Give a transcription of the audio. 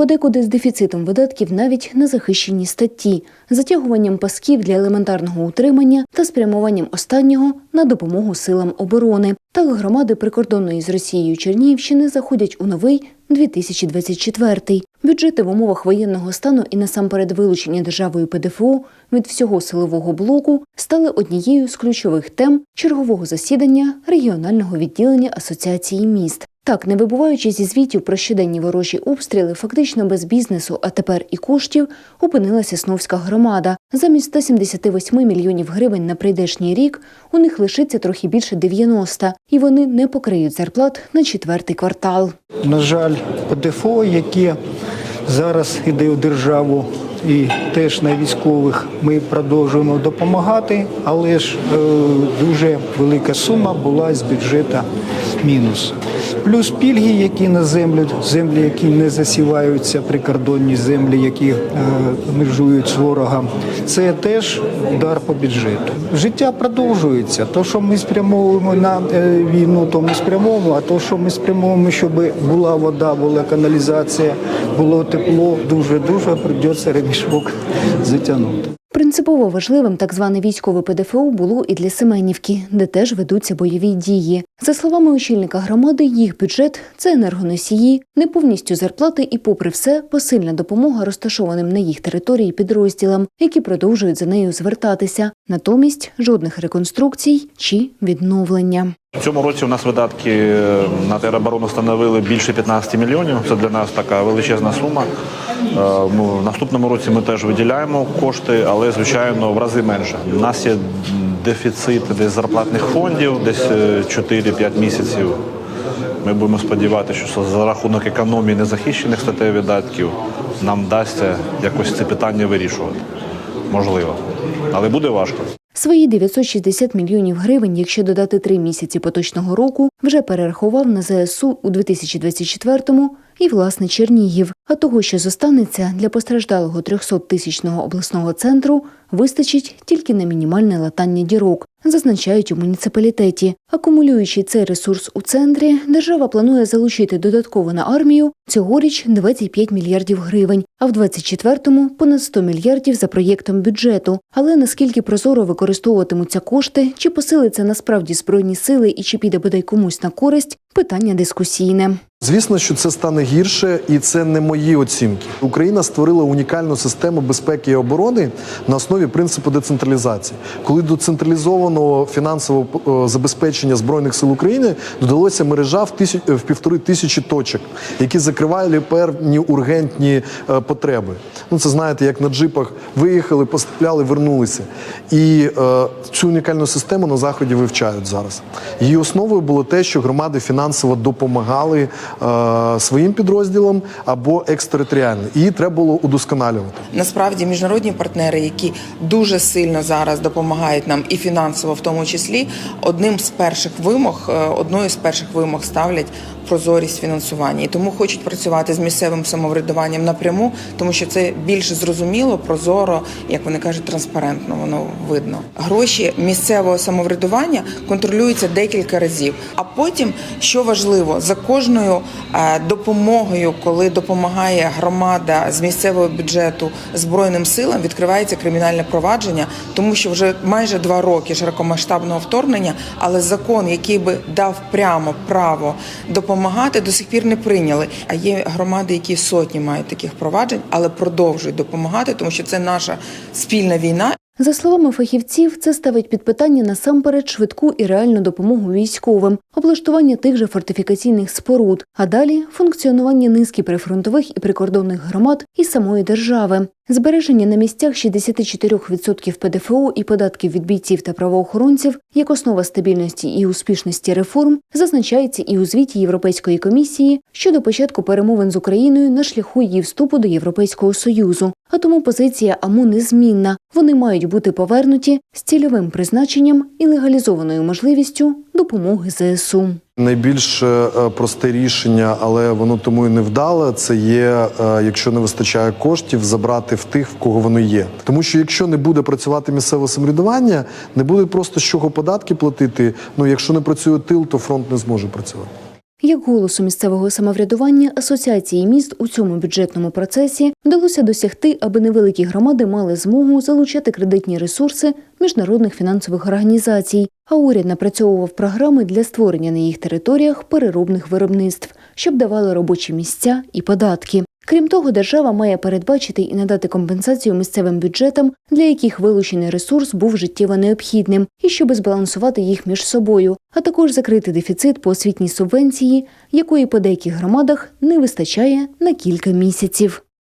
подекуди з дефіцитом видатків навіть на захищені статті, затягуванням пасків для елементарного утримання та спрямуванням останнього на допомогу силам оборони. Так громади прикордонної з Росією Чернігівщини заходять у новий 2024. Бюджети в умовах воєнного стану і насамперед вилучення державою ПДФО від всього силового блоку стали однією з ключових тем чергового засідання регіонального відділення Асоціації міст. Так, не вибуваючи зі звітів про щоденні ворожі обстріли, фактично без бізнесу, а тепер і коштів, опинилася Сновська громада. Замість 178 мільйонів гривень на прийдешній рік у них лишиться трохи більше 90, і вони не покриють зарплат на четвертий квартал. На жаль, ПДФО, яке зараз іде у державу і теж на військових, ми продовжуємо допомагати, але ж е, дуже велика сума була з бюджету мінус. Плюс пільги, які на землю, землі, які не засіваються, прикордонні землі, які е, межують з ворогом, це теж удар по бюджету. Життя продовжується. То, що ми спрямовуємо на е, війну, то ми спрямовуємо, а то, що ми спрямовуємо, щоб була вода, була каналізація, було тепло, дуже-дуже придеться ремішок затягнути. Принципово важливим так зване військове ПДФО було і для Семенівки, де теж ведуться бойові дії. За словами очільника громади, їх бюджет це енергоносії, не повністю зарплати і, попри все, посильна допомога розташованим на їх території підрозділам, які продовжують за нею звертатися. Натомість жодних реконструкцій чи відновлення. В цьому році у нас видатки е, на тероборону становили більше 15 мільйонів. Це для нас така величезна сума. Е, ну, В наступному році ми теж виділяємо кошти, але звичайно в рази менше. У нас є дефіцит десь зарплатних фондів, десь е, 4-5 місяців. Ми будемо сподіватися, що за рахунок економії незахищених статей видатків нам вдасться якось це питання вирішувати. Можливо, але буде важко. Свої 960 мільйонів гривень, якщо додати три місяці поточного року, вже перерахував на ЗСУ у 2024-му і власне Чернігів. А того, що зостанеться для постраждалого 300-тисячного обласного центру, вистачить тільки на мінімальне латання дірок, зазначають у муніципалітеті. Акумулюючи цей ресурс у центрі, держава планує залучити додатково на армію цьогоріч 25 мільярдів гривень, а в 24-му – понад 100 мільярдів за проєктом бюджету. Але наскільки прозоро використовуватимуться кошти, чи посилиться насправді збройні сили і чи піде бодай комусь на користь – питання дискусійне. Звісно, що це стане гірше, і це не мої оцінки. Україна створила унікальну систему безпеки і оборони на основі принципу децентралізації, коли до централізованого фінансового е, забезпечення збройних сил України додалося мережа в тисяч в півтори тисячі точок, які закривали певні ургентні е, потреби. Ну це знаєте, як на джипах виїхали, постріляли, вернулися. І е, цю унікальну систему на заході вивчають зараз. Її основою було те, що громади фінансово допомагали е, своїм підрозділам або екстериторіально. Її треба було удосконалювати. Насправді міжнародні партнери, які дуже сильно зараз допомагають нам і фінансово, в тому числі, одним з перших вимог, е, одною з перших вимог ставлять прозорість фінансування. І тому хочуть працювати з місцевим самоврядуванням напряму, тому що це більш зрозуміло, прозоро, як вони кажуть, транспарентно воно видно. Гроші місцевого самоврядування контролюються декілька разів. А потім, що важливо, за кожною е, допомогою, коли допомагає громада з місцевого бюджету збройним силам, відкривається кримінальне провадження, тому що вже майже два роки широкомасштабного вторгнення, але закон, який би дав прямо право допомагати, до сих пір не прийняли. А є громади, які сотні мають таких проваджень, але продовжують допомагати, тому що це наша спільна війна. За словами фахівців, це ставить під питання насамперед швидку і реальну допомогу військовим, облаштування тих же фортифікаційних споруд, а далі функціонування низки прифронтових і прикордонних громад і самої держави. Збереження на місцях 64% ПДФО і податків від бійців та правоохоронців як основа стабільності і успішності реформ зазначається і у звіті Європейської комісії щодо початку перемовин з Україною на шляху її вступу до Європейського союзу. А тому позиція АМУ незмінна. Вони мають бути повернуті з цільовим призначенням і легалізованою можливістю допомоги ЗСУ. Найбільш е, просте рішення, але воно тому і не вдале. Це є, е, якщо не вистачає коштів, забрати в тих, в кого воно є. Тому що якщо не буде працювати місцеве самоврядування, не буде просто з чого податки платити. Ну якщо не працює тил, то фронт не зможе працювати. Як голосу місцевого самоврядування асоціації міст у цьому бюджетному процесі вдалося досягти, аби невеликі громади мали змогу залучати кредитні ресурси міжнародних фінансових організацій, а уряд напрацьовував програми для створення на їх територіях переробних виробництв, щоб давали робочі місця і податки. Крім того, держава має передбачити і надати компенсацію місцевим бюджетам, для яких вилучений ресурс був життєво необхідним, і щоби збалансувати їх між собою, а також закрити дефіцит по освітній субвенції, якої по деяких громадах не вистачає на кілька місяців.